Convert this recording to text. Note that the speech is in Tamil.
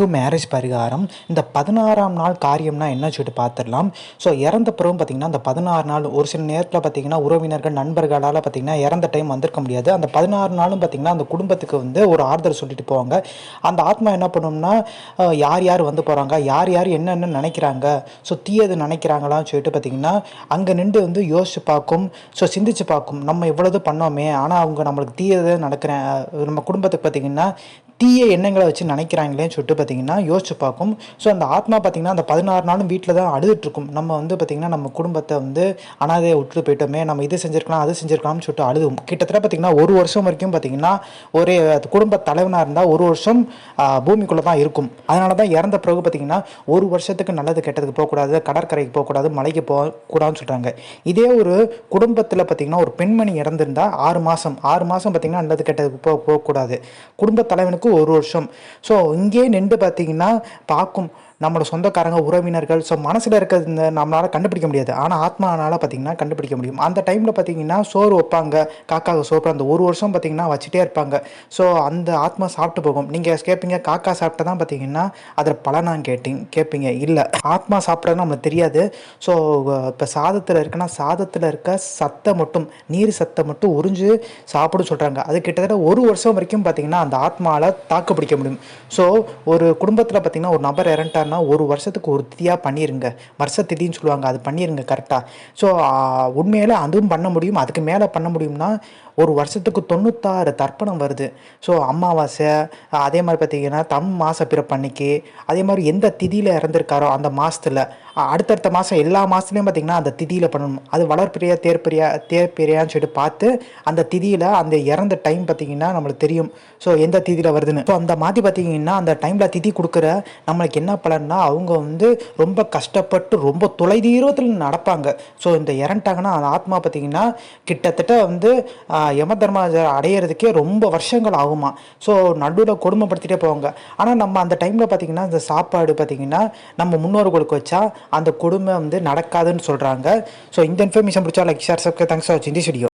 டு மேரேஜ் பரிகாரம். இந்த பதினாறாம் நாள் காரியம்னா என்ன சொல்லிட்டு பார்த்துடலாம் ஸோ இறந்த பிறகு பார்த்தீங்கன்னா அந்த பதினாறு நாள் ஒரு சில நேரத்தில் பார்த்தீங்கன்னா உறவினர்கள் நண்பர்களால் பார்த்தீங்கன்னா இறந்த டைம் வந்திருக்க முடியாது. அந்த பதினாறு நாளும் பார்த்தீங்கன்னா அந்த குடும்பத்துக்கு வந்து ஒரு ஆறுதல் சொல்லிட்டு போவாங்க. அந்த ஆத்மா என்ன பண்ணும்னா யார் யார் வந்து போகிறாங்க யார் யார் என்னென்ன நினைக்கிறாங்க? ஸோ தீயது நினைக்கிறாங்களான்னு சொல்லிட்டு பார்த்தீங்கன்னா அங்கே நின்று வந்து யோசிச்சு பார்க்கும். ஸோ சிந்திச்சு பார்க்கும். நம்ம இவ்வளவு பண்ணோமே ஆனால் அவங்க நம்மளுக்கு தீயதை நடக்கிறேன் நம்ம குடும்பத்துக்கு பார்த்தீங்கன்னா தீய எண்ணங்களை வச்சு நினைக்கிறாங்களேன்னு சொல்லிட்டு பார்த்தீங்கன்னா யோசிச்சு பார்க்கும். ஸோ அந்த ஆத்மா பார்த்தீங்கன்னா அந்த பதினாறு நாளும் வீட்டில் தான் அழுதுட்ருக்கும் நம்ம வந்து பார்த்தீங்கன்னா நம்ம குடும்பத்தை வந்து அனாதையை விட்டுட்டு போயிட்டோமே நம்ம இது செஞ்சிருக்கலாம் அது செஞ்சுருக்கலாம்னு சொல்லிட்டு அழுதும். கிட்டத்தட்ட பார்த்தீங்கன்னா ஒரு வருஷம் வரைக்கும் பார்த்தீங்கன்னா ஒரு குடும்ப தலைவனாக இருந்தால் ஒரு வருஷம் பூமிக்குள்ளே தான் இருக்கும். அதனால தான் இறந்த பிறகு பார்த்தீங்கன்னா ஒரு வருஷத்துக்கு நல்லது கெட்டதுக்கு போகக்கூடாது கடற்கரைக்கு போகக்கூடாது மலைக்கு போகக்கூடாதுன்னு சொல்கிறாங்க இதே ஒரு குடும்பத்தில் பார்த்தீங்கன்னா ஒரு பெண்மணி இறந்துருந்தால் ஆறு மாதம் ஆறு மாதம் பார்த்தீங்கன்னா நல்லது கெட்டதுக்கு போக போகக்கூடாது. குடும்ப தலைவனுக்கு ஒரு வருஷம். ஸோ இங்கே நின்று பார்த்தீங்கன்னா பார்க்கும் நம்மளோட சொந்தக்காரங்க உறவினர்கள் ஸோ மனசில் இருக்கிறது இந்த நம்மளால் கண்டுபிடிக்க முடியாது. ஆனால் ஆத்மானால் பார்த்தீங்கன்னா கண்டுபிடிக்க முடியும். அந்த டைமில் பார்த்தீங்கன்னா சோறு வைப்பாங்க. காக்காவுக்கு சோறு அந்த ஒரு வருஷம் பார்த்தீங்கன்னா வச்சுட்டே இருப்பாங்க. ஸோ அந்த ஆத்மா சாப்பிட்டு போகும். நீங்கள் கேட்பீங்க காக்கா சாப்பிட்டா தான் பார்த்தீங்கன்னா அதில் பலனாக கேட்டிங் கேட்பீங்க இல்லை ஆத்மா சாப்பிட்றது நம்மளுக்கு தெரியாது. ஸோ இப்போ சாதத்தில் இருக்குன்னா சாதத்தில் இருக்க சத்தை மட்டும் நீர் சத்தை மட்டும் உறிஞ்சு சாப்பிட சொல்கிறாங்க அது கிட்டத்தட்ட ஒரு வருஷம் வரைக்கும் பார்த்தீங்கன்னா அந்த ஆத்மாவில் தாக்கு பிடிக்க முடியும். ஸோ ஒரு குடும்பத்தில் பார்த்தீங்கன்னா ஒரு நபர் இல்லாமல் ஒரு வருஷத்துக்கு ஒரு திதியாக பண்ணிடுங்க வருஷ திதின்னு சொல்லுவாங்க. அது பண்ணிடுங்க கரெக்டாக ஸோ உண்மையில் அதுவும் பண்ண முடியும். அதுக்கு மேலே பண்ண முடியும்னா ஒரு வருஷத்துக்கு தொண்ணூத்தாறு தர்ப்பணம் வருது. ஸோ அமாவாசை அதே மாதிரி பார்த்தீங்கன்னா தம் மாத பிறப்பன்னைக்கு அதே மாதிரி எந்த திதியில் இறந்துருக்காரோ அந்த மாதத்தில் அடுத்தடுத்த மாதம் எல்லா மாதத்துலேயும் பார்த்திங்கன்னா அந்த திதியில் பண்ணணும். அது வளர்ப்பிரியா தேர்ப்பிரியா தேர்ப்பிரியான்னு சொல்லிட்டு பார்த்து அந்த திதியில் அந்த இறந்த டைம் பார்த்தீங்கன்னா நம்மளுக்கு தெரியும். ஸோ எந்த திதியில் வருதுன்னு. ஸோ அந்த மாதிரி பார்த்தீங்கன்னா அந்த டைமில் திதி கொடுக்குற நம்மளுக்கு என்ன பலன்னா அவங்க வந்து ரொம்ப கஷ்டப்பட்டு ரொம்ப தொலைதூரத்தில் நடப்பாங்க. ஸோ இந்த இறந்துட்டாங்கன்னா அந்த ஆத்மா பார்த்தீங்கன்னா கிட்டத்தட்ட வந்து யம தர்மராஜர் அடையிறதுக்கே ரொம்ப வருஷங்கள் ஆகுமா. ஸோ நடுவில் கொடுமைப்படுத்திட்டே போவாங்க. ஆனால் நம்ம அந்த டைமில் பார்த்தீங்கன்னா இந்த சாப்பாடு பார்த்தீங்கன்னா நம்ம முன்னோர்களுக்கு வச்சா அந்த கொடுமை வந்து நடக்காதுன்னு சொல்கிறாங்க ஸோ இந்த இன்ஃபர்மேஷன் பிடிச்சா like share subscribe thanks for வாட்சிங் திஸ் வீடியோ